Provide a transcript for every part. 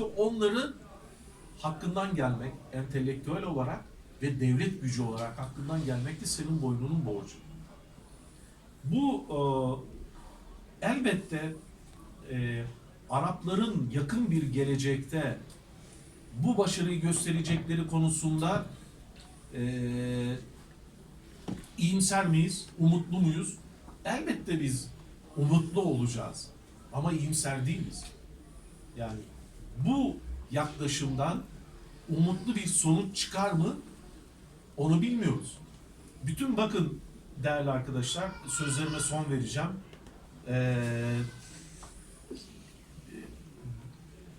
Onların hakkından gelmek, entelektüel olarak ve devlet gücü olarak hakkından gelmek de senin boynunun borcu. Bu e, elbette e, Arapların yakın bir gelecekte bu başarıyı gösterecekleri konusunda e, iyimser miyiz, umutlu muyuz? Elbette biz umutlu olacağız ama iyimser değiliz. Yani bu yaklaşımdan umutlu bir sonuç çıkar mı? Onu bilmiyoruz. Bütün bakın değerli arkadaşlar sözlerime son vereceğim. Ee,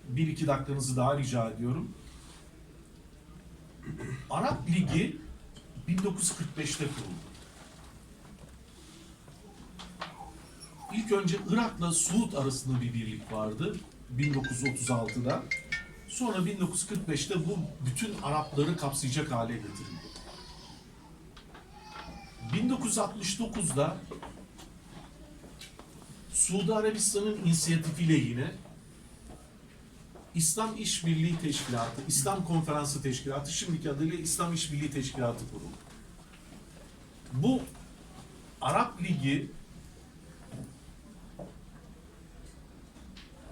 bir iki dakikanızı daha rica ediyorum. Arap Ligi 1945'te kuruldu. İlk önce Irak'la Suud arasında bir birlik vardı 1936'da. Sonra 1945'te bu bütün Arapları kapsayacak hale getirildi. 1969'da Suudi Arabistan'ın inisiyatifiyle yine İslam İşbirliği Teşkilatı, İslam Konferansı Teşkilatı, şimdiki adıyla İslam İşbirliği Teşkilatı kuruldu. Bu Arap Ligi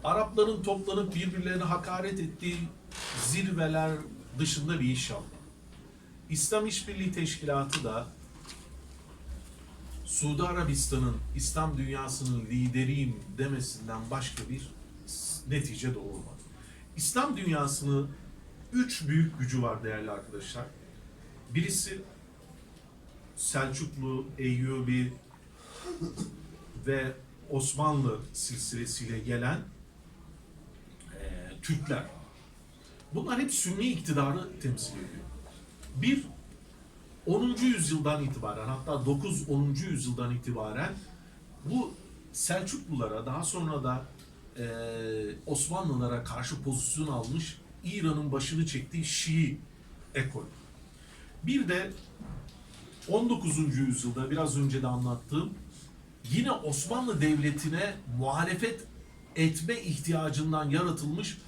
Arapların toplanıp birbirlerine hakaret ettiği zirveler dışında bir iş yaptı. İslam İşbirliği Teşkilatı da Suudi Arabistan'ın İslam dünyasının lideriyim demesinden başka bir netice doğurmadı. İslam dünyasının üç büyük gücü var değerli arkadaşlar. Birisi Selçuklu, Eyyubi ve Osmanlı silsilesiyle gelen Türkler. Bunlar hep Sünni iktidarı temsil ediyor. Bir, 10. yüzyıldan itibaren hatta 9-10. yüzyıldan itibaren bu Selçuklulara daha sonra da e, Osmanlılara karşı pozisyon almış İran'ın başını çektiği Şii ekol. Bir de 19. yüzyılda biraz önce de anlattığım yine Osmanlı Devleti'ne muhalefet etme ihtiyacından yaratılmış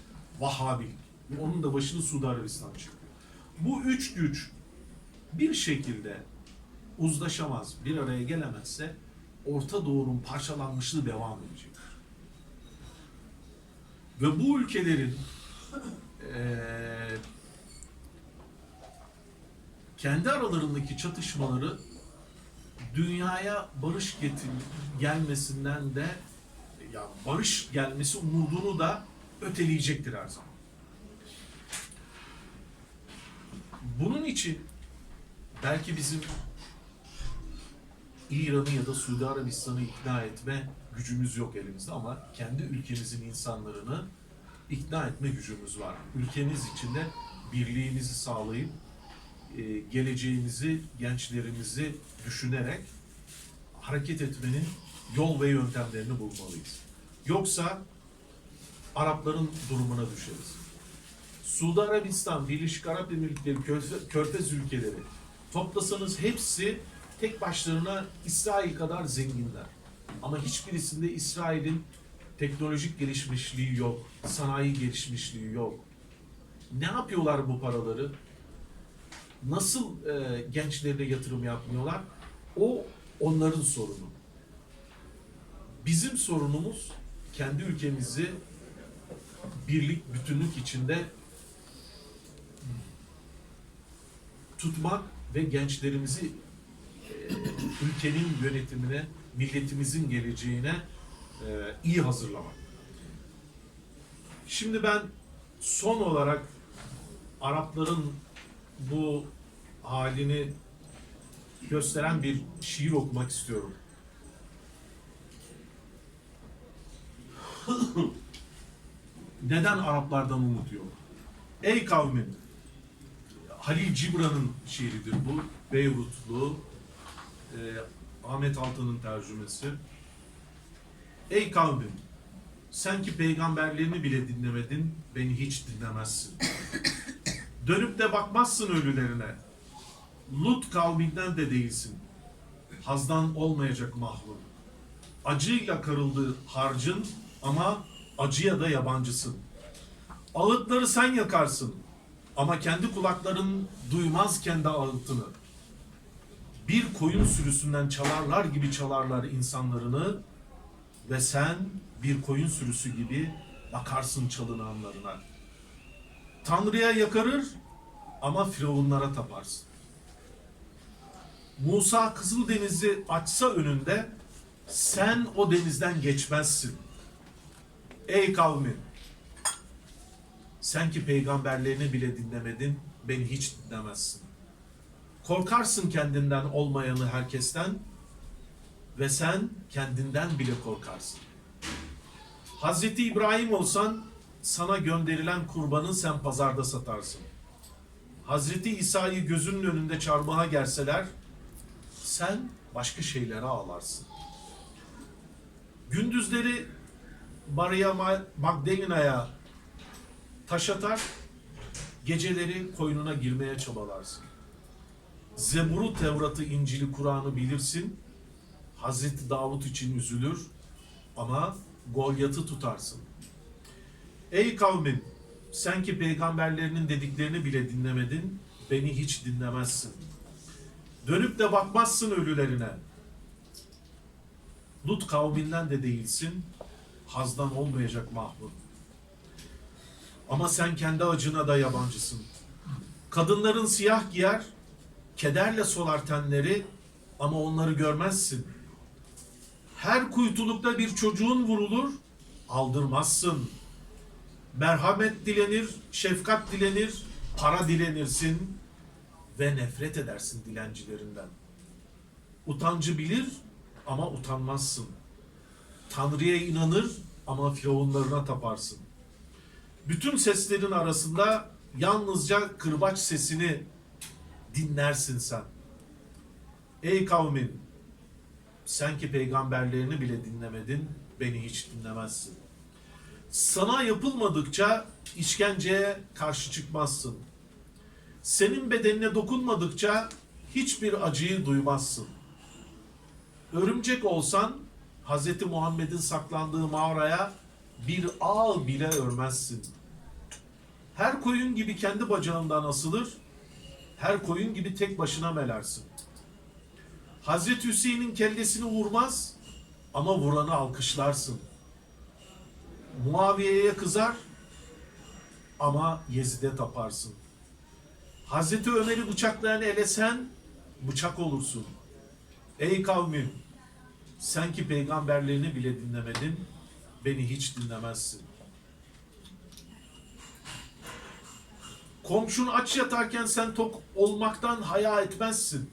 Vahhabilik. Onun da başını Suudi Arabistan çekiyor. Bu üç güç bir şekilde uzlaşamaz, bir araya gelemezse Orta Doğu'nun parçalanmışlığı devam edecek. Ve bu ülkelerin eee, kendi aralarındaki çatışmaları dünyaya barış getir gelmesinden de ya barış gelmesi umudunu da öteleyecektir her zaman. Bunun için belki bizim İran'ı ya da Suudi Arabistan'ı ikna etme gücümüz yok elimizde ama kendi ülkemizin insanlarını ikna etme gücümüz var. Ülkemiz içinde birliğimizi sağlayıp e, geleceğimizi, gençlerimizi düşünerek hareket etmenin yol ve yöntemlerini bulmalıyız. Yoksa Arapların durumuna düşeriz. Suudi Arabistan, Birleşik Arap Emirlikleri, Körfe- Körfez ülkeleri toplasanız hepsi tek başlarına İsrail kadar zenginler. Ama hiçbirisinde İsrail'in teknolojik gelişmişliği yok, sanayi gelişmişliği yok. Ne yapıyorlar bu paraları? Nasıl e, gençlerine yatırım yapmıyorlar? O onların sorunu. Bizim sorunumuz kendi ülkemizi birlik, bütünlük içinde tutmak ve gençlerimizi e, ülkenin yönetimine, milletimizin geleceğine e, iyi hazırlamak. Şimdi ben son olarak Arapların bu halini gösteren bir şiir okumak istiyorum. Neden Araplardan umut yok? Ey kavmim, Halil Cibran'ın şiiridir bu. Beyrutlu, e, Ahmet Altan'ın tercümesi. Ey kavmim, sen ki peygamberlerini bile dinlemedin, beni hiç dinlemezsin. Dönüp de bakmazsın ölülerine. Lut kavminden de değilsin. Hazdan olmayacak mahrum. Acıyla karıldı harcın ama acıya da yabancısın. Ağıtları sen yakarsın ama kendi kulakların duymaz kendi ağıtını. Bir koyun sürüsünden çalarlar gibi çalarlar insanlarını ve sen bir koyun sürüsü gibi bakarsın çalınanlarına. Tanrı'ya yakarır ama firavunlara taparsın. Musa Kızıldeniz'i açsa önünde sen o denizden geçmezsin. Ey kavmin! Sen ki peygamberlerini bile dinlemedin, beni hiç dinlemezsin. Korkarsın kendinden olmayanı herkesten ve sen kendinden bile korkarsın. Hazreti İbrahim olsan sana gönderilen kurbanı sen pazarda satarsın. Hazreti İsa'yı gözünün önünde çarmıha gerseler sen başka şeylere ağlarsın. Gündüzleri Maria Ma- Magdalena'ya taş atar, geceleri koynuna girmeye çabalarsın. Zebur'u, Tevrat'ı, İncil'i, Kur'an'ı bilirsin. Hazreti Davut için üzülür ama Golyat'ı tutarsın. Ey kavmim, sen ki peygamberlerinin dediklerini bile dinlemedin, beni hiç dinlemezsin. Dönüp de bakmazsın ölülerine. Lut kavminden de değilsin, hazdan olmayacak mahvur. Ama sen kendi acına da yabancısın. Kadınların siyah giyer, kederle solar tenleri ama onları görmezsin. Her kuytulukta bir çocuğun vurulur, aldırmazsın. Merhamet dilenir, şefkat dilenir, para dilenirsin ve nefret edersin dilencilerinden. Utancı bilir ama utanmazsın. Tanrı'ya inanır ama firavunlarına taparsın. Bütün seslerin arasında yalnızca kırbaç sesini dinlersin sen. Ey kavmin, sen ki peygamberlerini bile dinlemedin, beni hiç dinlemezsin. Sana yapılmadıkça işkenceye karşı çıkmazsın. Senin bedenine dokunmadıkça hiçbir acıyı duymazsın. Örümcek olsan Hz. Muhammed'in saklandığı mağaraya bir ağ bile örmezsin. Her koyun gibi kendi bacağından asılır, her koyun gibi tek başına melersin. Hazreti Hüseyin'in kellesini vurmaz ama vuranı alkışlarsın. Muaviye'ye kızar ama Yezid'e taparsın. Hazreti Ömer'i bıçaklayan ele sen bıçak olursun. Ey kavmim sen ki peygamberlerini bile dinlemedin beni hiç dinlemezsin. Komşun aç yatarken sen tok olmaktan haya etmezsin.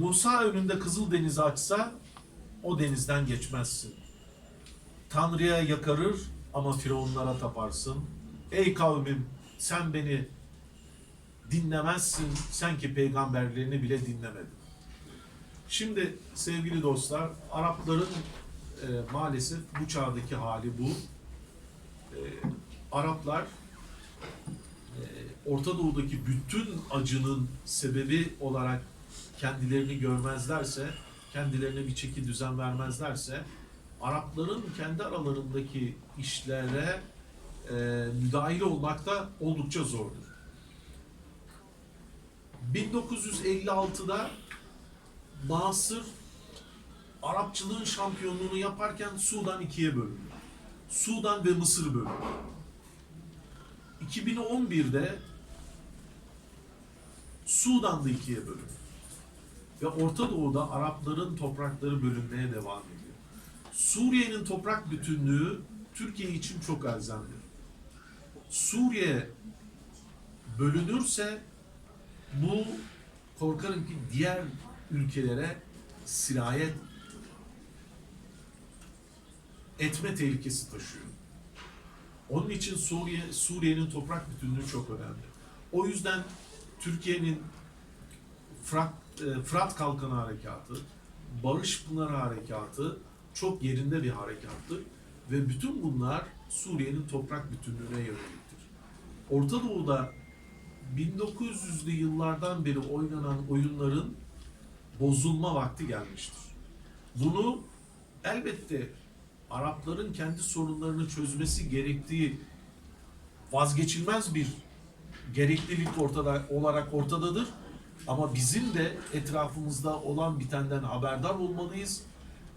Musa önünde Kızıl Denizi açsa o denizden geçmezsin. Tanrı'ya yakarır ama firavunlara taparsın. Ey kavmim sen beni dinlemezsin. Sen ki peygamberlerini bile dinlemedin. Şimdi sevgili dostlar Arapların e, maalesef bu çağdaki hali bu. E, Araplar e, Orta Doğu'daki bütün acının sebebi olarak kendilerini görmezlerse, kendilerine bir çeki düzen vermezlerse, Arapların kendi aralarındaki işlere e, müdahil olmak da oldukça zordur. 1956'da Nasır Arapçılığın şampiyonluğunu yaparken Sudan ikiye bölündü. Sudan ve Mısır bölündü. 2011'de Sudan'da ikiye bölündü. Ve Orta Doğu'da Arapların toprakları bölünmeye devam ediyor. Suriye'nin toprak bütünlüğü Türkiye için çok elzemdir. Suriye bölünürse bu korkarım ki diğer ülkelere sirayet etme tehlikesi taşıyor. Onun için Suriye Suriye'nin toprak bütünlüğü çok önemli. O yüzden Türkiye'nin Fırat, e, Fırat Kalkanı Harekatı, Barış Pınarı Harekatı çok yerinde bir harekattır. Ve bütün bunlar Suriye'nin toprak bütünlüğüne yöneliktir. Orta Doğu'da 1900'lü yıllardan beri oynanan oyunların bozulma vakti gelmiştir. Bunu elbette Arapların kendi sorunlarını çözmesi gerektiği vazgeçilmez bir gereklilik ortada olarak ortadadır. Ama bizim de etrafımızda olan bitenden haberdar olmalıyız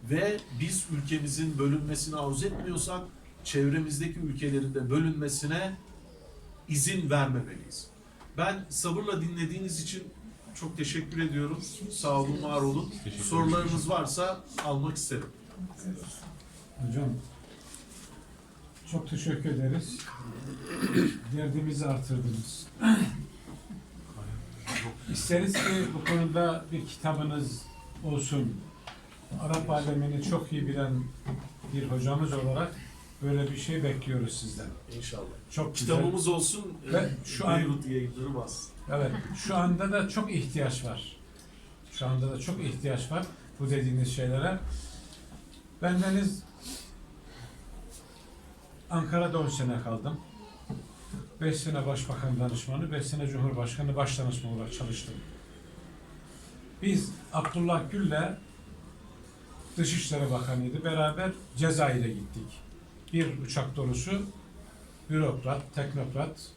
ve biz ülkemizin bölünmesini arzu etmiyorsak çevremizdeki ülkelerin de bölünmesine izin vermemeliyiz. Ben sabırla dinlediğiniz için çok teşekkür ediyorum. Sağ olun, var olun. Sorularınız varsa almak isterim. Hocam çok teşekkür ederiz. Derdimizi artırdınız. İsteriz ki bu konuda bir kitabınız olsun. Arap alemini çok iyi bilen bir hocamız olarak böyle bir şey bekliyoruz sizden. İnşallah. Çok güzel. Kitabımız olsun. Ve şu an- Beyrut yayınları bas. Evet, şu anda da çok ihtiyaç var. Şu anda da çok ihtiyaç var bu dediğiniz şeylere. Bendeniz Ankara'da 10 sene kaldım. 5 sene Başbakan Danışmanı, 5 sene Cumhurbaşkanı Başdanışmanı olarak çalıştım. Biz Abdullah Gül'le Dışişleri Bakanı'ydı. Beraber Cezayir'e gittik. Bir uçak dolusu bürokrat, teknokrat,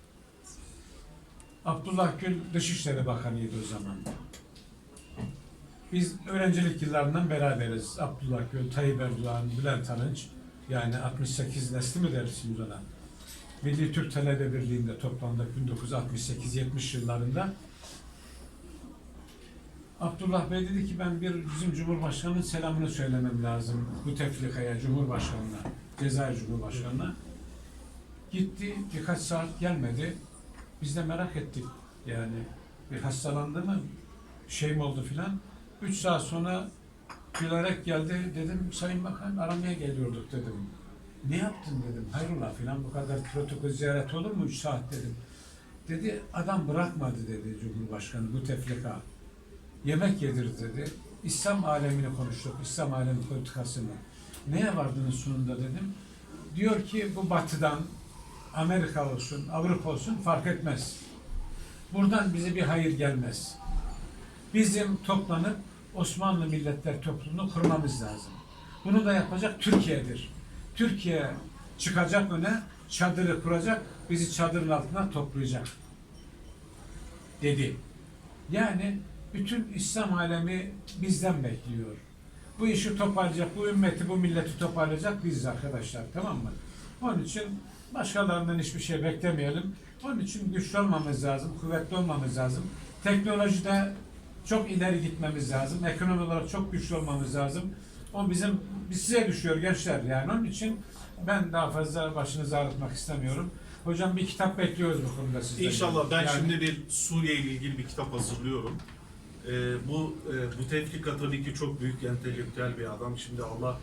Abdullah Gül Dışişleri Bakanı'ydı o zaman. Biz öğrencilik yıllarından beraberiz. Abdullah Gül, Tayyip Erdoğan, Bülent Arınç. Yani 68 nesli mi dersiniz ona? Milli Türk Talebe Birliği'nde toplandık 1968-70 yıllarında. Abdullah Bey dedi ki ben bir bizim Cumhurbaşkanı'nın selamını söylemem lazım bu tefrikaya, Cumhurbaşkanı'na, Cezayir Cumhurbaşkanı'na. Gitti, birkaç saat gelmedi. Biz de merak ettik yani bir hastalandı mı şey mi oldu filan. Üç saat sonra gülerek geldi dedim Sayın Bakan aramaya geliyorduk dedim. Ne yaptın dedim hayrola filan bu kadar protokol ziyaret olur mu üç saat dedim. Dedi adam bırakmadı dedi Cumhurbaşkanı bu tefrika. Yemek yedirdi dedi. İslam alemini konuştuk, İslam alemi politikasını. Neye vardınız sonunda dedim. Diyor ki bu batıdan Amerika olsun, Avrupa olsun fark etmez. Buradan bize bir hayır gelmez. Bizim toplanıp Osmanlı Milletler Topluluğunu kurmamız lazım. Bunu da yapacak Türkiye'dir. Türkiye çıkacak öne, çadırı kuracak, bizi çadırın altına toplayacak. Dedi. Yani bütün İslam alemi bizden bekliyor. Bu işi toparlayacak, bu ümmeti, bu milleti toparlayacak biziz arkadaşlar. Tamam mı? Onun için başkalarından hiçbir şey beklemeyelim. Onun için güçlü olmamız lazım, kuvvetli olmamız lazım. Teknolojide çok ileri gitmemiz lazım. Ekonomi olarak çok güçlü olmamız lazım. O bizim biz size düşüyor gençler yani. Onun için ben daha fazla başınızı ağrıtmak istemiyorum. Hocam bir kitap bekliyoruz bu konuda sizden. İnşallah ben Yani- şimdi bir Suriye ile ilgili bir kitap hazırlıyorum. Ee, bu e, bu tefrika tabii ki çok büyük entelektüel bir adam. Şimdi Allah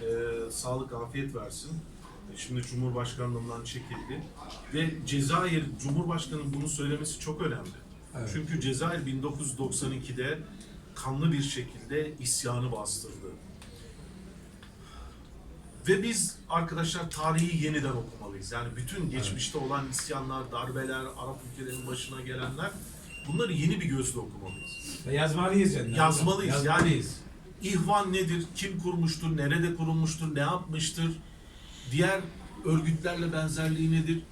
e, sağlık afiyet versin. Şimdi Cumhurbaşkanlığından çekildi. Ve Cezayir Cumhurbaşkanı'nın bunu söylemesi çok önemli. Evet. Çünkü Cezayir 1992'de kanlı bir şekilde isyanı bastırdı. Ve biz arkadaşlar tarihi yeniden okumalıyız. Yani bütün geçmişte olan isyanlar, darbeler, Arap ülkelerinin başına gelenler bunları yeni bir gözle okumalıyız. Ve yazmalıyız yani. Yazmalıyız. Yazmalıyız. İhvan nedir? Kim kurmuştur? Nerede kurulmuştur? Ne yapmıştır? Diğer örgütlerle benzerliği nedir?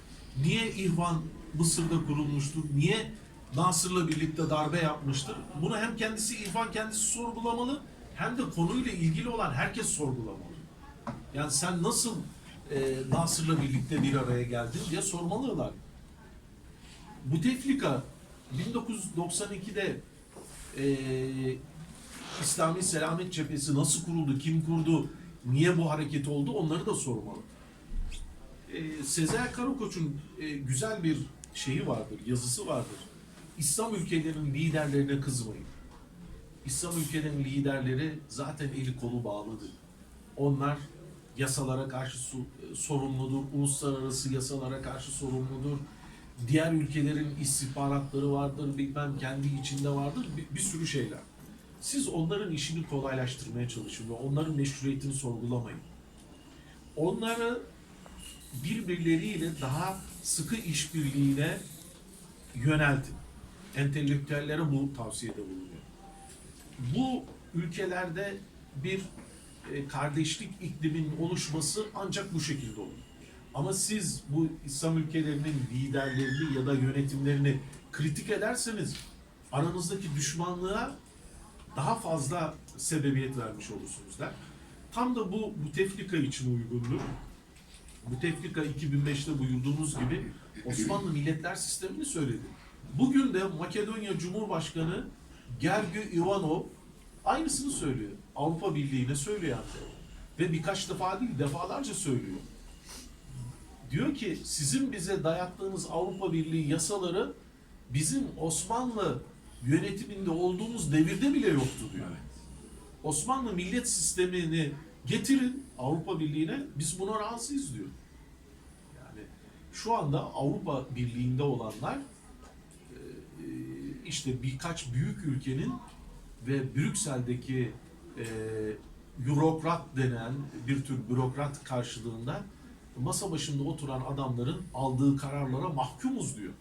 Niye İhvan Mısır'da kurulmuştur? Niye Nasır'la birlikte darbe yapmıştır? Bunu hem kendisi İhvan kendisi sorgulamalı hem de konuyla ilgili olan herkes sorgulamalı. Yani sen nasıl e, Nasır'la birlikte bir araya geldin diye sormalılar. Bu tefrika 1992'de e, İslami Selamet Cephesi nasıl kuruldu, kim kurdu, niye bu hareket oldu onları da sormalı. E, Sezer Karakoç'un e, güzel bir şeyi vardır, yazısı vardır. İslam ülkelerinin liderlerine kızmayın. İslam ülkelerinin liderleri zaten eli kolu bağlıdır. Onlar yasalara karşı e, sorumludur, uluslararası yasalara karşı sorumludur. Diğer ülkelerin istihbaratları vardır, bilmem kendi içinde vardır, bir, bir sürü şeyler. Siz onların işini kolaylaştırmaya çalışın ve onların meşruiyetini sorgulamayın. Onları birbirleriyle daha sıkı işbirliğine yöneltin. Entelektüellere bu tavsiyede bulunuyor. Bu ülkelerde bir e, kardeşlik ikliminin oluşması ancak bu şekilde olur. Ama siz bu İslam ülkelerinin liderlerini ya da yönetimlerini kritik ederseniz aranızdaki düşmanlığa daha fazla sebebiyet vermiş olursunuz der. Tam da bu Müteflika için uygundur. Müteflika 2005'te buyurduğumuz gibi Osmanlı milletler sistemini söyledi. Bugün de Makedonya Cumhurbaşkanı Gergő Ivanov aynısını söylüyor. Avrupa Birliği'ne söylüyor hatta. Ve birkaç defa değil defalarca söylüyor. Diyor ki sizin bize dayattığınız Avrupa Birliği yasaları bizim Osmanlı yönetiminde olduğumuz devirde bile yoktu diyor. Osmanlı millet sistemini getirin Avrupa Birliği'ne biz buna razıyız diyor. Yani şu anda Avrupa Birliği'nde olanlar e, e, işte birkaç büyük ülkenin ve Brüksel'deki e, eurokrat denen bir tür bürokrat karşılığında masa başında oturan adamların aldığı kararlara mahkumuz diyor.